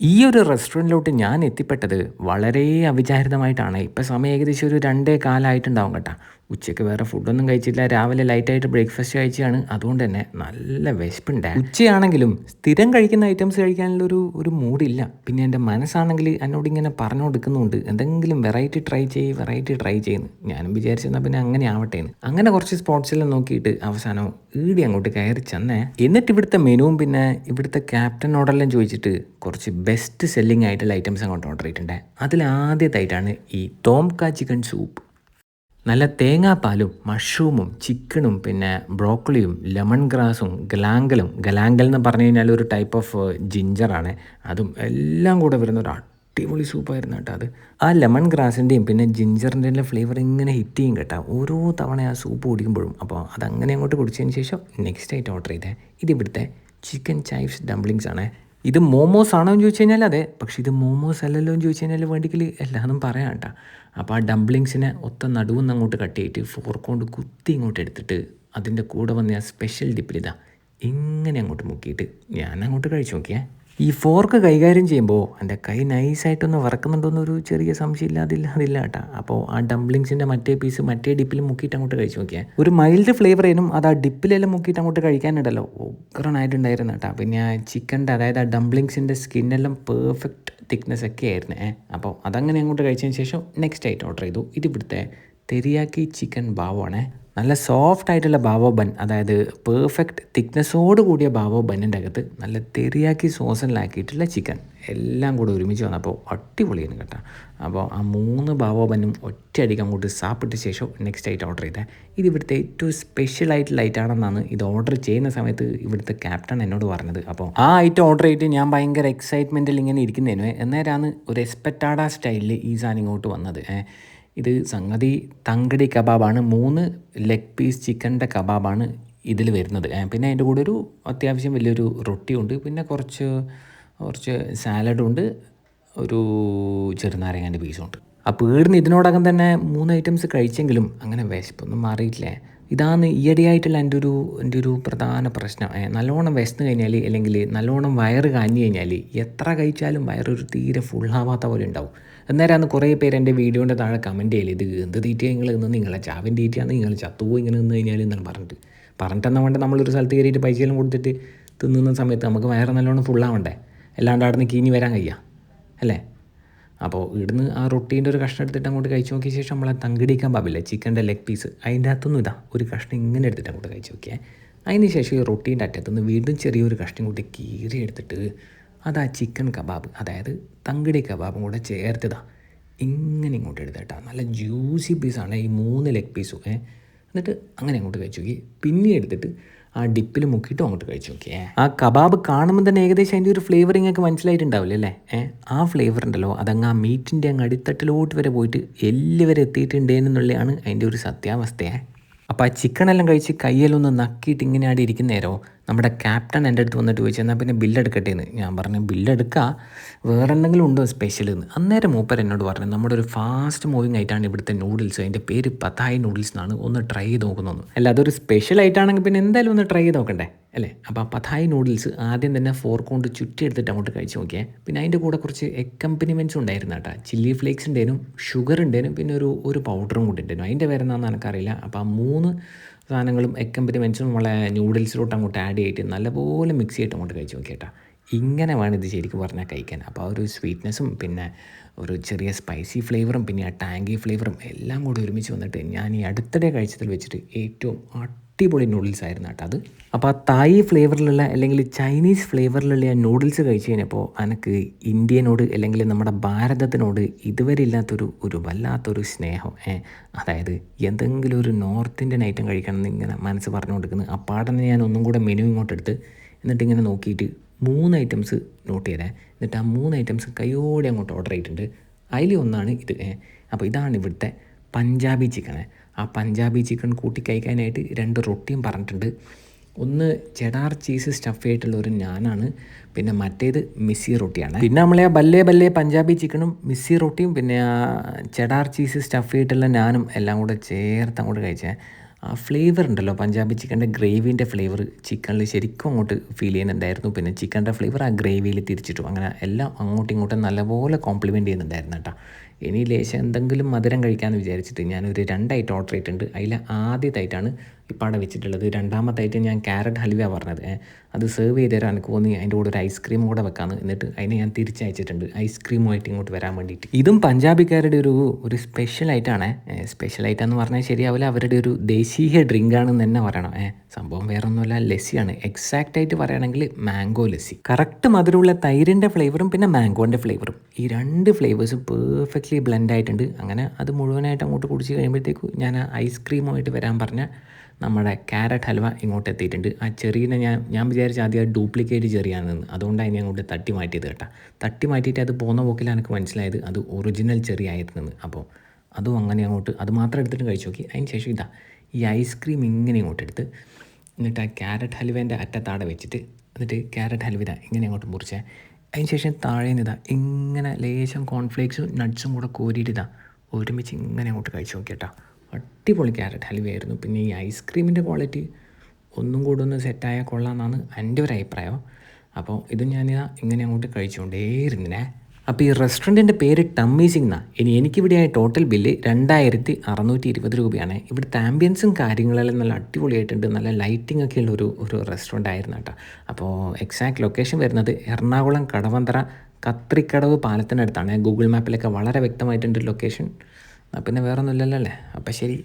ഈ ഒരു റെസ്റ്റോറന്റിലോട്ട് ഞാൻ എത്തിപ്പെട്ടത് വളരെ അവിചാരിതമായിട്ടാണ്. ഇപ്പം സമയം ഏകദേശം ഒരു രണ്ടേ കാലമായിട്ടുണ്ടാവും കേട്ടോ. ഉച്ചയ്ക്ക് വേറെ ഫുഡൊന്നും കഴിച്ചില്ല. രാവിലെ ലൈറ്റായിട്ട് ബ്രേക്ക്ഫാസ്റ്റ് കഴിച്ചാണ് അതുകൊണ്ട് തന്നെ നല്ല വിശപ്പുണ്ട്. ഉച്ചയാണെങ്കിലും സ്ഥിരം കഴിക്കുന്ന ഐറ്റംസ് കഴിക്കാനുള്ള ഒരു ഒരു മൂഡില്ല പിന്നെ എന്റെ മനസ്സാണെങ്കിൽ എന്നോട് ഇങ്ങനെ പറഞ്ഞു കൊടുക്കുന്നുണ്ട് എന്തെങ്കിലും വെറൈറ്റി ട്രൈ ചെയ്യ് വെറൈറ്റി ട്രൈ ചെയ്യുന്നു ഞാനും വിചാരിച്ചെന്നാൽ പിന്നെ അങ്ങനെ ആവട്ടെ അങ്ങനെ കുറച്ച് സ്പോർട്സിലും നോക്കിയിട്ട് അവസാനം ഈടി അങ്ങോട്ട് കയറി ചെന്നേ. എന്നിട്ട് ഇവിടുത്തെ മെനുവും പിന്നെ ഇവിടുത്തെ ക്യാപ്റ്റനോടെല്ലാം ചോദിച്ചിട്ട് കുറച്ച് ബെസ്റ്റ് സെല്ലിംഗ് ആയിട്ടുള്ള ഐറ്റംസ് അങ്ങോട്ട് ഓർഡർ ചെയ്തിട്ടുണ്ട്. അതിൽ ആദ്യത്തായിട്ടാണ് ഈ തോംക ചിക്കൻ സൂപ്പ് നല്ല തേങ്ങാപ്പാലും മഷ്റൂമും ചിക്കനും പിന്നെ ബ്രോക്കളിയും ലെമൺ ഗ്രാസും ഗലാങ്കലും ഗലാങ്കൽ എന്ന് പറഞ്ഞു കഴിഞ്ഞാൽ ഒരു ടൈപ്പ് ഓഫ് ജിഞ്ചറാണ് അതും എല്ലാം കൂടെ വരുന്ന ഒരു അടിപൊളി സൂപ്പായിരുന്നു കേട്ടോ അത്. ആ ലെമൺ ഗ്രാസിന്റെയും പിന്നെ ജിഞ്ചറിന്റെ ഫ്ലേവർ ഇങ്ങനെ ഹിറ്റ് ചെയ്യും കേട്ടോ. ഓരോ തവണ ആ സൂപ്പ് കുടിക്കുമ്പോഴും അപ്പോൾ അതങ്ങനെ അങ്ങോട്ട് കുടിച്ചതിന് ശേഷം നെക്സ്റ്റ് ആയിട്ട് ഓർഡർ ചെയ്തേ. ഇത് ഇവിടുത്തെ ചിക്കൻ ചൈവ്സ് ഡംപ്ലിങ്സ് ആണ്. ഇത് മോമോസ് ആണോ എന്ന് ചോദിച്ചു കഴിഞ്ഞാൽ അതെ. പക്ഷേ ഇത് മോമോസ് അല്ലല്ലോ എന്ന് ചോദിച്ചു കഴിഞ്ഞാൽ വേണ്ടിക്കൽ എല്ലാതും പറയാം കേട്ടോ. അപ്പോൾ ആ ഡംപ്ലിങ്സിനെ ഒത്ത നടുവെന്ന് അങ്ങോട്ട് കട്ട് ചെയ്തിട്ട് ഫോർക്ക് കൊണ്ട് കുത്തി ഇങ്ങോട്ട് എടുത്തിട്ട് അതിന്റെ കൂടെ വന്ന ആ സ്പെഷ്യൽ ഡിപ്പിലിതാ ഇങ്ങനെ അങ്ങോട്ട് മുക്കിയിട്ട് ഞാൻ അങ്ങോട്ട് കഴിച്ചു നോക്കിയേ. ഈ ഫോർക്ക് കൈകാര്യം ചെയ്യുമ്പോൾ എന്റെ കൈ നൈസായിട്ടൊന്ന് വറക്കുന്നുണ്ടോയെന്നൊരു ചെറിയ സംശയം ഇല്ലാതില്ല അതില്ല കേട്ടോ. അപ്പോൾ ആ ഡംപ്ലിങ്സിന്റെ മറ്റേ പീസ് മറ്റേ ഡിപ്പിൽ മുക്കിയിട്ട് അങ്ങോട്ട് കഴിച്ചു നോക്കിയാൽ ഒരു മൈൽഡ് ഫ്ലേവർ ആയിരുന്നു അത് ആ ഡിപ്പിലെല്ലാം മുക്കിയിട്ട് അങ്ങോട്ട് കഴിക്കാനുണ്ടല്ലോ ഉഗ്രനായിട്ടുണ്ടായിരുന്നു കേട്ടോ. പിന്നെ ആ ചിക്കന്റെ അതായത് ആ ഡംപ്ലിങ്സിന്റെ സ്കിന്നെല്ലാം പെർഫെക്റ്റ് തിക്നെസ് ഒക്കെ ആയിരുന്നു ഏ. അപ്പോൾ അതങ്ങനെ അങ്ങോട്ട് കഴിച്ചതിന് ശേഷം നെക്സ്റ്റ് ആയിട്ട് ഓർഡർ ചെയ്തു. ഇത് ഇവിടുത്തെ തെരിയാക്കി ചിക്കൻ ബാവാണേ നല്ല സോഫ്റ്റ് ആയിട്ടുള്ള ബാവോ ബൻ അതായത് പെർഫെക്റ്റ് തിക്നെസ്സോട് കൂടിയ ബാവോ ബന്നിന്റെ അകത്ത് നല്ല തെറിയാക്കി സോസനിലാക്കിയിട്ടുള്ള ചിക്കൻ എല്ലാം കൂടെ ഒരുമിച്ച് വന്നപ്പോൾ അടിപൊളിയാണ് കേട്ടോ. അപ്പോൾ ആ മൂന്ന് ബന്നും ഒറ്റയടിക്ക് അങ്ങോട്ട് സാപ്പിട്ട ശേഷം നെക്സ്റ്റ് ആയിട്ട് ഓർഡർ ചെയ്തത് ഇത് ഇവിടുത്തെ ഏറ്റവും സ്പെഷ്യൽ ആയിട്ടുള്ള ഐറ്റാണെന്നാണ് ഇത് ഓർഡർ ചെയ്യുന്ന സമയത്ത് ഇവിടുത്തെ ക്യാപ്റ്റൻ എന്നോട് പറഞ്ഞത്. അപ്പോൾ ആ ഐറ്റം ഓർഡർ ചെയ്തിട്ട് ഞാൻ ഭയങ്കര എക്സൈറ്റ്മെന്റിൽ ഇങ്ങനെ ഇരിക്കുന്നതിന് എന്നേരാണ് ഒരു എസ്പെറ്റാഡ സ്റ്റൈലിൽ ഈ സാധനം ഇങ്ങോട്ട് വന്നത്. ഇത് സംഗതി തങ്കടി കബാബാണ്. മൂന്ന് ലെഗ് പീസ് ചിക്കന്റെ കബാബാണ് ഇതിൽ വരുന്നത്. പിന്നെ അതിന്റെ കൂടെ ഒരു അത്യാവശ്യം വലിയൊരു റൊട്ടിയുണ്ട്. പിന്നെ കുറച്ച് കുറച്ച് സാലഡുണ്ട് ഒരു ചെറുനാരങ്ങന്റെ പീസുണ്ട് അപ്പോൾ ഈടിന് ഇതിനോടകം തന്നെ മൂന്ന് ഐറ്റംസ് കഴിച്ചെങ്കിലും അങ്ങനെ വിശപ്പൊന്നും മാറിയിട്ടില്ലേ. ഇതാണ് ഈയിടെയായിട്ടുള്ള എന്റെ ഒരു എന്റെ ഒരു പ്രധാന പ്രശ്നം. നല്ലോണം വിശന്ന് കഴിഞ്ഞാൽ അല്ലെങ്കിൽ നല്ലോണം വയറ് കാഞ്ഞു കഴിഞ്ഞാൽ എത്ര കഴിച്ചാലും വയറൊരു തീരെ ഫുള്ളാവാത്ത പോലെ ഉണ്ടാവും. അന്നേരമാണ് കുറേ പേര് എന്റെ വീഡിയോന്റെ താഴെ കമന്റ് ചെയ്യൽ ഇത് എന്ത് തീറ്റ നിങ്ങൾ ഇന്ന് നിങ്ങളെ ചാവിൻ തീറ്റയാണ് നിങ്ങൾ ചത്തുപോയി ഇങ്ങനെ നിന്ന് കഴിഞ്ഞാൽ എന്നാണ് പറഞ്ഞിട്ട്. പറഞ്ഞിട്ടെന്നാ വേണ്ട? നമ്മളൊരു സ്ഥലത്ത് കയറിയിട്ട് പൈസയെല്ലാം കൊടുത്തിട്ട് തിന്നുന്ന സമയത്ത് നമുക്ക് വയറ് നല്ലോണം ഫുള്ളാവണ്ടേ അല്ലാണ്ട് അവിടെ നിന്ന് കീഞ്ഞ് വരാൻ കഴിയുക അല്ലേ? അപ്പോൾ ഇവിടുന്ന് ആ റൊട്ടീന്റെ ഒരു കഷ്ണം എടുത്തിട്ട് അങ്ങോട്ട് കഴിച്ച് നോക്കിയ ശേഷം നമ്മളെ തങ്കിടിക്കാൻ പാടില്ല. ചിക്കന്റെ ലെഗ് പീസ് അതിന്റെ അകത്തൊന്നും ഇതാ ഒരു കഷ്ണം ഇങ്ങനെ എടുത്തിട്ട് അങ്ങോട്ട് കഴിച്ച് നോക്കിയേ. അതിന് ശേഷം ഈ റൊട്ടീന്റെ അറ്റത്തുനിന്ന് വീണ്ടും ചെറിയൊരു കഷ്ണം കൂടി കീറി എടുത്തിട്ട് അത് ആ ചിക്കൻ കബാബ് അതായത് തങ്കടി കബാബും കൂടെ ചേർത്തതാ. ഇങ്ങനെ ഇങ്ങോട്ട് എടുത്തേട്ടാ. നല്ല ജ്യൂസി പീസാണ് ഈ മൂന്ന് ലെഗ് പീസും എന്നിട്ട് അങ്ങനെ അങ്ങോട്ട് കഴിച്ചു നോക്കി. പിന്നെ എടുത്തിട്ട് ആ ഡിപ്പിൽ മുക്കിയിട്ട് അങ്ങോട്ട് കഴിച്ചു നോക്കിയേ. ആ കബാബ് കാണുമ്പോൾ തന്നെ ഏകദേശം അതിന്റെ ഒരു ഫ്ലേവർ ഒക്കെ മനസ്സിലായിട്ടുണ്ടാവില്ല അല്ലേ? ആ ഫ്ലേവർ ഉണ്ടല്ലോ. അതങ്ങ് ആ മീറ്റിന്റെ അങ്ങ് അടിത്തട്ടിലോട്ട് വരെ പോയിട്ട് എല്ല് വരെ എത്തിയിട്ടുണ്ടേന്നുള്ളതാണ് അതിന്റെ ഒരു സത്യാവസ്ഥയെ. അപ്പോൾ ആ ചിക്കനെല്ലാം കഴിച്ച് കയ്യിലൊന്ന് നക്കിയിട്ട് ഇങ്ങനെ ആടി ഇരിക്കുന്ന നേരോ നമ്മുടെ ക്യാപ്റ്റൻ എന്റെ അടുത്ത് വന്നിട്ട് ചോദിച്ചു എന്നാൽ പിന്നെ ബില്ലെടുക്കട്ടെ എന്ന് ഞാൻ പറഞ്ഞു ബില്ലെടുക്കുക വേറെ എന്തെങ്കിലും ഉണ്ടോ സ്പെഷ്യൽ എന്ന് അന്നേരം മൂപ്പർ എന്നോട് പറഞ്ഞു നമ്മുടെ ഒരു ഫാസ്റ്റ് മൂവിങ് ആയിട്ടാണ് ഇവിടുത്തെ നൂഡിൽസ് അതിന്റെ പേര് പത്തായി നൂഡിൽസ് എന്നാണ് ഒന്ന് ട്രൈ ചെയ്ത് നോക്കുന്നു അല്ല അതൊരു സ്പെഷ്യൽ ആയിട്ടാണെങ്കിൽ പിന്നെ എന്തായാലും ഒന്ന് ട്രൈ ചെയ്ത് നോക്കണ്ടേ? അല്ലേ? അപ്പോൾ ആ പത്തായി നൂഡിൽസ് ആദ്യം തന്നെ ഫോർക്ക് കൊണ്ട് ചുറ്റി എടുത്തിട്ട് അങ്ങോട്ട് കഴിച്ച് നോക്കിയേ. പിന്നെ അതിന്റെ കൂടെ കുറച്ച് എക്കമ്പനിമെന്റ്സ് ഉണ്ടായിരുന്നു കേട്ടോ. ചില്ലി ഫ്ലേക്സ് ഉണ്ടേനും ഷുഗർ ഉണ്ടേനും പിന്നെ ഒരു ഒരു പൗഡറും കൂടി ഉണ്ടായിരുന്നു അതിന്റെ പേരെന്താണെന്ന് എനിക്കറിയില്ല. അപ്പോൾ ആ മൂന്ന് സാധനങ്ങളും എക്കമ്പരിമെൻസും നമ്മളെ ന്യൂഡിൽസിലോട്ട് അങ്ങോട്ട് ആഡ് ചെയ്തിട്ട് നല്ലപോലെ മിക്സ് ചെയ്തിട്ട് അങ്ങോട്ട് കഴിച്ച് നോക്കിയേട്ടാ ഇങ്ങനെ വേണം ഇത് ശരിക്കും പറഞ്ഞാൽ കഴിക്കാൻ. അപ്പോൾ ആ ഒരു സ്വീറ്റ്നെസ്സും പിന്നെ ഒരു ചെറിയ സ്പൈസി ഫ്ലേവറും പിന്നെ ആ ടാങ്കി ഫ്ലേവറും എല്ലാം കൂടി ഒരുമിച്ച് വന്നിട്ട് ഞാൻ ഈ അടുത്തിടെ കഴിച്ചതിൽ വെച്ചിട്ട് ഏറ്റവും അടിപൊളി നൂഡിൽസ് ആയിരുന്നു കേട്ടോ അത്. അപ്പോൾ ആ തായ് ഫ്ലേവറിലുള്ള അല്ലെങ്കിൽ ചൈനീസ് ഫ്ലേവറിലുള്ള ആ നൂഡിൽസ് കഴിച്ച് കഴിഞ്ഞപ്പോൾ എനിക്ക് ഇന്ത്യനോട് അല്ലെങ്കിൽ നമ്മുടെ ഭാരതത്തിനോട് ഇതുവരെ ഇല്ലാത്തൊരു ഒരു വല്ലാത്തൊരു സ്നേഹം അതായത് എന്തെങ്കിലും ഒരു നോർത്ത് ഇന്ത്യൻ ഐറ്റം കഴിക്കണം എന്ന് ഇങ്ങനെ മനസ്സ് പറഞ്ഞു കൊടുക്കുന്നത് ആ അപ്പാടനെ ഞാൻ ഒന്നും കൂടെ മെനു ഇങ്ങോട്ടെടുത്ത് എന്നിട്ട് ഇങ്ങനെ നോക്കിയിട്ട് മൂന്ന് ഐറ്റംസ് നോട്ട് ചെയ്തേ. എന്നിട്ട് ആ മൂന്ന് ഐറ്റംസ് കൈയോടെ അങ്ങോട്ട് ഓർഡർ ചെയ്തിട്ടുണ്ട്. അതിൽ ഒന്നാണ് ഇത് അപ്പോൾ ഇതാണ് ഇവിടുത്തെ പഞ്ചാബി ചിക്കൻ ആ പഞ്ചാബി ചിക്കൻ കൂട്ടി കഴിക്കാനായിട്ട് രണ്ട് റൊട്ടിയും പറഞ്ഞിട്ടുണ്ട്. ഒന്ന് ചെടാർ ചീസ് സ്റ്റഫ് ആയിട്ടുള്ള ഒരു ഞാനാണ്. പിന്നെ മറ്റേത് മിസ്സി റൊട്ടിയാണ്. പിന്നെ നമ്മളെ ആ ബല്ലേ ബല്ലേ പഞ്ചാബി ചിക്കനും മിസ്സി റൊട്ടിയും പിന്നെ ആ ചെടാർ ചീസ് സ്റ്റഫ് ആയിട്ടുള്ള ഞാനും എല്ലാം കൂടെ ചേർത്ത് അങ്ങോട്ട് കഴിച്ചേ. ആ ഫ്ലേവർ ഉണ്ടല്ലോ. പഞ്ചാബി ചിക്കന്റെ ഗ്രേവീന്റെ ഫ്ലേവർ ചിക്കനിൽ ശരിക്കും അങ്ങോട്ട് ഫീൽ ചെയ്യുന്നുണ്ടായിരുന്നു പിന്നെ ചിക്കന്റെ ഫ്ലേവർ ആ ഗ്രേവിയിൽ തിരിച്ചിട്ടു. അങ്ങനെ എല്ലാം അങ്ങോട്ടും ഇങ്ങോട്ടും നല്ലപോലെ കോംപ്ലിമെന്റ് ചെയ്യുന്നുണ്ടായിരുന്നു കേട്ടോ ഇനി ലേശം എന്തെങ്കിലും മധുരം കഴിക്കാമെന്ന് വിചാരിച്ചിട്ട് ഞാനൊരു രണ്ടായിട്ട് ഓർഡർ ചെയ്തിട്ടുണ്ട്. അതിൽ ആദ്യത്തായിട്ടാണ് ഇപ്പം അവിടെ വെച്ചിട്ടുള്ളത്. രണ്ടാമത്തായിട്ട് ഞാൻ ക്യാരറ്റ് ഹൽവ പറഞ്ഞത്. അത് സെർവ് ചെയ്ത് തരാൻ എനിക്ക് തോന്നി അതിന്റെ കൂടെ ഒരു ഐസ്ക്രീം കൂടെ വെക്കാമെന്ന് എന്നിട്ട് അതിനെ ഞാൻ തിരിച്ചയച്ചിട്ടുണ്ട്. ഐസ്ക്രീമുമായിട്ട് ഇങ്ങോട്ട് വരാൻ വേണ്ടിയിട്ട്. ഇതും പഞ്ചാബിക്കാരുടെ ഒരു ഒരു സ്പെഷ്യൽ ആയിട്ടെന്ന് പറഞ്ഞാൽ ശരിയാവില്ല. അവരുടെ ഒരു ദേശീയ ഡ്രിങ്കാണെന്ന് തന്നെ പറയണം. സംഭവം വേറൊന്നുമല്ല ലസ്സിയാണ്. എക്സാക്റ്റ് ആയിട്ട് പറയുകയാണെങ്കിൽ മാംഗോ ലസ്സി. കറക്റ്റ് മധുരമുള്ള തൈരിന്റെ ഫ്ലേവറും പിന്നെ മാംഗോന്റെ ഫ്ലേവറും ഈ രണ്ട് ഫ്ലേവേഴ്സും പെർഫെക്റ്റ്ലി ബ്ലെൻഡ് ആയിട്ടുണ്ട്. അങ്ങനെ അത് മുഴുവനായിട്ട് അങ്ങോട്ട് കുടിച്ച് കഴിയുമ്പോഴത്തേക്കും ഞാൻ ആ ഐസ്ക്രീമുമായിട്ട് വരാൻ പറഞ്ഞ നമ്മുടെ ക്യാരറ്റ് ഹൽവ ഇങ്ങോട്ട് എത്തിയിട്ടുണ്ട്. ആ ചെറിയനെ ഞാൻ ഞാൻ വിചാരിച്ച ആദ്യം ആ ഡ്യൂപ്ലിക്കേറ്റ് ചെറിയാണെന്ന് അതുകൊണ്ടാണ് ഞാൻ അങ്ങോട്ട് തട്ടി മാറ്റിയത് കേട്ടോ. തട്ടി മാറ്റിയിട്ട് അത് പോകുന്ന പോക്കിലാണ് എനിക്ക് മനസ്സിലായത്. അത് ഒറിജിനൽ ചെറിയ അപ്പോൾ അതും അങ്ങനെ അങ്ങോട്ട് അത് മാത്രം എടുത്തിട്ട് കഴിച്ചു നോക്കി. അതിന് ശേഷം ഇതാ ഈ ഐസ്ക്രീം ഇങ്ങനെ ഇങ്ങോട്ട് എടുത്ത് എന്നിട്ട് ആ ക്യാരറ്റ് ഹൽവേന്റെ അറ്റത്താടെ വെച്ചിട്ട് എന്നിട്ട് ക്യാരറ്റ് ഹൽവിത ഇങ്ങനെ അങ്ങോട്ട് മുറിച്ചേ. അതിന് ശേഷം താഴെ നിന്ന് ഇതാ ഇങ്ങനെ ലേശം കോൺഫ്ലേക്സും നട്ട്സും കൂടെ കോരിയിട്ടിതാ ഒരുമിച്ച് ഇങ്ങനെ അങ്ങോട്ട് കഴിച്ചു നോക്കിയേട്ടാ. അടിപൊളി ക്യാരറ്റ് ഹൽവയായിരുന്നു പിന്നെ ഈ ഐസ്ക്രീമിന്റെ ക്വാളിറ്റി ഒന്നും കൂടെ ഒന്ന് സെറ്റായാൽ കൊള്ളാമെന്നാണ് എന്റെ ഒരു അഭിപ്രായം. അപ്പോൾ ഇത് ഞാനിതാ ഇങ്ങനെ അങ്ങോട്ട് കഴിച്ചുകൊണ്ടേയിരുന്നേ അപ്പോൾ ഈ റെസ്റ്റോറന്റിന്റെ പേര് ടമ്മീസിംഗ് എന്നാണ് എന്നാ ഇനി എനിക്കിവിടെയായ ടോട്ടൽ ബില്ല് രണ്ടായിരത്തി അറുന്നൂറ്റി ഇരുപത് രൂപയാണ്. ഇവിടുത്തെ ആംബിയൻസും കാര്യങ്ങളെല്ലാം നല്ല അടിപൊളിയായിട്ടുണ്ട്. നല്ല ലൈറ്റിംഗ് ഒക്കെ ഉള്ള ഒരു ഒരു റെസ്റ്റോറന്റ് ആയിരുന്നു കേട്ടോ. അപ്പോൾ എക്സാക്ട് ലൊക്കേഷൻ വരുന്നത് എറണാകുളം കടവന്തറ കത്രിക്കടവ് പാലത്തിനടുത്താണ്. ഗൂഗിൾ മാപ്പിലൊക്കെ വളരെ വ്യക്തമായിട്ടുണ്ട് ലൊക്കേഷൻ പിന്നെ വേറെ ഒന്നുമില്ലല്ലോ അല്ലേ? അപ്പോൾ ശരി.